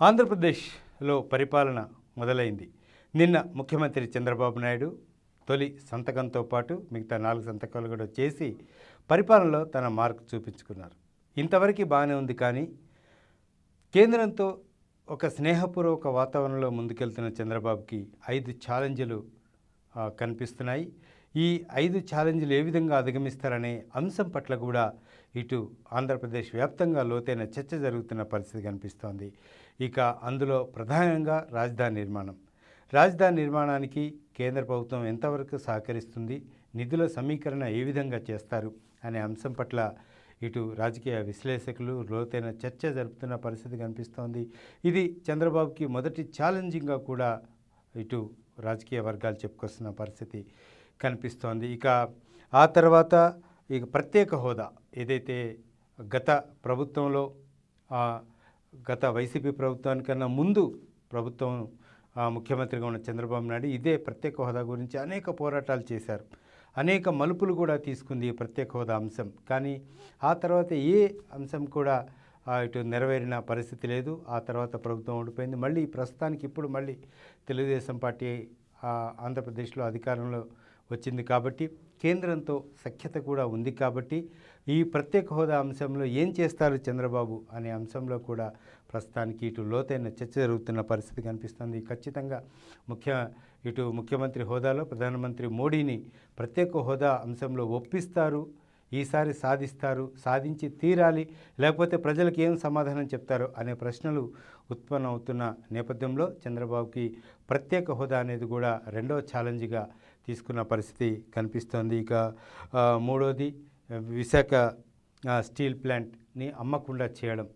ఆంధ్రప్రదేశ్లో పరిపాలన మొదలైంది. నిన్న ముఖ్యమంత్రి చంద్రబాబు నాయుడు తొలి సంతకంతో పాటు మిగతా నాలుగు సంతకాలు కూడా చేసి పరిపాలనలో తన మార్క్ చూపించుకున్నారు. ఇంతవరకు బాగానే ఉంది కానీ కేంద్రంతో ఒక స్నేహపూర్వక వాతావరణంలో ముందుకెళ్తున్న చంద్రబాబుకి ఐదు ఛాలెంజ్లు కనిపిస్తున్నాయి. ఈ ఐదు ఛాలెంజ్లు ఏ విధంగా అధిగమిస్తారనే అంశం పట్ల కూడా ఇటు ఆంధ్రప్రదేశ్ వ్యాప్తంగా లోతైన చర్చ జరుగుతున్న పరిస్థితి కనిపిస్తోంది. ఇక అందులో ప్రధానంగా రాజధాని నిర్మాణం. రాజధాని నిర్మాణానికి కేంద్ర ప్రభుత్వం ఎంతవరకు సహకరిస్తుంది? నిధుల సమీకరణ ఏ విధంగా చేస్తారు? అనే అంశం పట్ల ఇటు రాజకీయ విశ్లేషకులు లోతైన చర్చ జరుపుతున్న పరిస్థితి కనిపిస్తోంది. ఇది చంద్రబాబుకి మొదటి ఛాలెంజింగ్గా కూడా ఇటు రాజకీయ వర్గాలు చెప్పుకొస్తున్న పరిస్థితి కనిపిస్తోంది. ఇక ఆ తర్వాత ఇక ప్రత్యేక హోదా ఏదైతే గత ప్రభుత్వంలో గత వైసీపీ ప్రభుత్వానికన్నా ముందు ప్రభుత్వం ముఖ్యమంత్రిగా ఉన్న చంద్రబాబు నాయుడు ఇదే ప్రత్యేక హోదా గురించి అనేక పోరాటాలు చేశారు. అనేక మలుపులు కూడా తీసుకుంది ఈ ప్రత్యేక హోదా అంశం. కానీ ఆ తర్వాత ఏ అంశం కూడా ఇటు నెరవేరిన పరిస్థితి లేదు. ఆ తర్వాత ప్రభుత్వం ఓడిపోయింది. మళ్ళీ ప్రస్తుతానికి ఇప్పుడు మళ్ళీ తెలుగుదేశం పార్టీ ఆంధ్రప్రదేశ్లో అధికారంలో వచ్చింది కాబట్టి కేంద్రంతో సఖ్యత కూడా ఉంది కాబట్టి ఈ ప్రత్యేక హోదా అంశంలో ఏం చేస్తారు చంద్రబాబు అనే అంశంలో కూడా ప్రస్తుతానికి ఇటు లోతైన చర్చ జరుగుతున్న పరిస్థితి కనిపిస్తుంది. ఖచ్చితంగా ముఖ్య ఇటు ముఖ్యమంత్రి హోదాలో ప్రధానమంత్రి మోడీని ప్రత్యేక హోదా అంశంలో ఒప్పిస్తారు ఈసారి సాధిస్తారు సాధించి తీరాలి లేకపోతే ప్రజలకు ఏం సమాధానం చెప్తారు అనే ప్రశ్నలు ఉత్పన్నమవుతున్న నేపథ్యంలో చంద్రబాబుకి ప్రత్యేక హోదా అనేది కూడా రెండవ ఛాలెంజ్గా తీసుకున్న పరిస్థితి కనిపిస్తోంది. ఇక మూడోది విశాఖ స్టీల్ ప్లాంట్ని అమ్మకుండా చేయడం.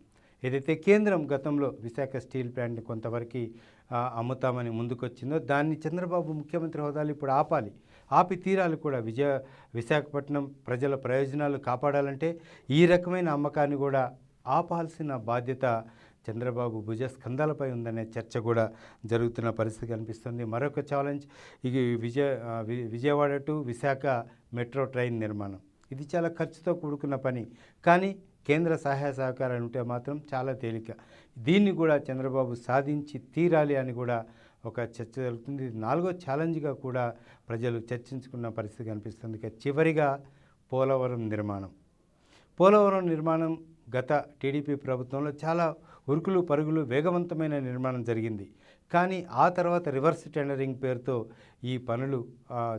ఏదైతే కేంద్రం గతంలో విశాఖ స్టీల్ ప్లాంట్ని కొంతవరకు అమ్ముతామని ముందుకొచ్చిందో దాన్ని చంద్రబాబు ముఖ్యమంత్రి హోదాలు ఇప్పుడు ఆపాలి. ఆపి తీరాలు కూడా. విజయ విశాఖపట్నం ప్రజల ప్రయోజనాలు కాపాడాలంటే ఈ రకమైన అమ్మకాన్ని కూడా ఆపాల్సిన బాధ్యత చంద్రబాబు భుజ స్కంధాలపై ఉందనే చర్చ కూడా జరుగుతున్న పరిస్థితి కనిపిస్తుంది. మరొక ఛాలెంజ్ ఇది Vijaya Vijayawada to Visakha metro train నిర్మాణం. ఇది చాలా ఖర్చుతో కూడుకున్న పని కానీ కేంద్ర సహాయ సహకారాలు ఉంటే మాత్రం చాలా తేలిక. దీన్ని కూడా చంద్రబాబు సాధించి తీరాలి అని కూడా ఒక చర్చ జరుగుతుంది. ఇది నాలుగో ఛాలెంజ్గా కూడా ప్రజలు చర్చించుకున్న పరిస్థితి కనిపిస్తుంది. ఇక చివరిగా పోలవరం నిర్మాణం. పోలవరం నిర్మాణం గత టీడీపీ ప్రభుత్వంలో చాలా ఉరుకులు పరుగులు వేగవంతమైన నిర్మాణం జరిగింది. కానీ ఆ తర్వాత రివర్స్ టెండరింగ్ పేరుతో ఈ పనులు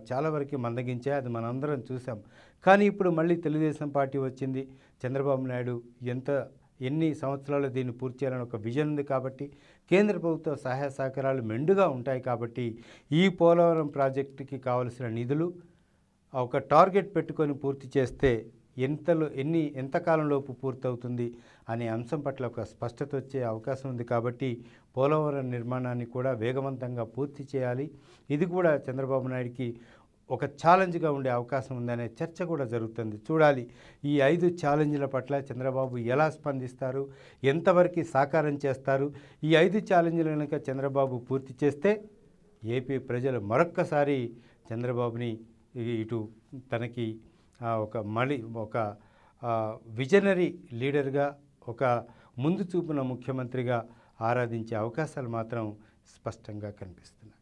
చాలా వరకు మందగించాయి. అది మనందరం చూసాం కానీ ఇప్పుడు మళ్ళీ తెలుగుదేశం పార్టీ వచ్చింది. చంద్రబాబు నాయుడు ఎంత ఎన్ని సంవత్సరాలు దీన్ని పూర్తి చేయాలని ఒక విజన్ ఉంది కాబట్టి కేంద్ర ప్రభుత్వ సహాయ సహకారాలు మెండుగా ఉంటాయి కాబట్టి ఈ పోలవరం ప్రాజెక్టుకి కావలసిన నిధులు ఒక టార్గెట్ పెట్టుకొని పూర్తి చేస్తే ఎంతలో ఎన్ని ఎంతకాలంలోపు పూర్తవుతుంది అనే అంశం పట్ల ఒక స్పష్టత వచ్చే అవకాశం ఉంది కాబట్టి పోలవరం నిర్మాణాన్ని కూడా వేగవంతంగా పూర్తి చేయాలి. ఇది కూడా చంద్రబాబు నాయుడికి ఒక ఛాలెంజ్గా ఉండే అవకాశం ఉందనే చర్చ కూడా జరుగుతుంది. చూడాలి ఈ ఐదు ఛాలెంజ్ల పట్ల చంద్రబాబు ఎలా స్పందిస్తారు ఎంతవరకు సాకారం చేస్తారు? ఈ ఐదు ఛాలెంజ్లు కనుక చంద్రబాబు పూర్తి చేస్తే ఏపీ ప్రజలు మరొక్కసారి చంద్రబాబుని ఇటు తనకి ఒక మళ్ళీ ఒక విజనరీ లీడర్గా ఒక ముందు చూపున ముఖ్యమంత్రిగా ఆరాధించే అవకాశాలు మాత్రం స్పష్టంగా కనిపిస్తున్నాయి.